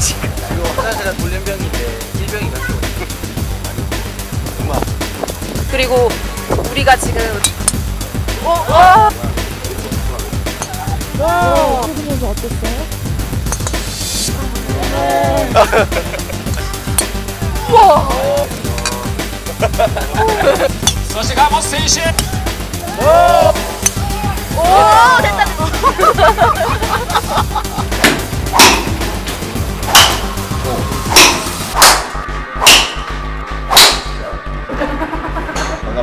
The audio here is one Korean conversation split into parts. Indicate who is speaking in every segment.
Speaker 1: 지금. 이거
Speaker 2: 화장실에 돌연병인데 질병이 같고.
Speaker 1: 그리고 우리가 지금 어, 어? 어? 와. 와. 보면서 어땠어요? 와.
Speaker 3: Nós chegamos, Seixas!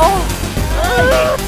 Speaker 3: Oh!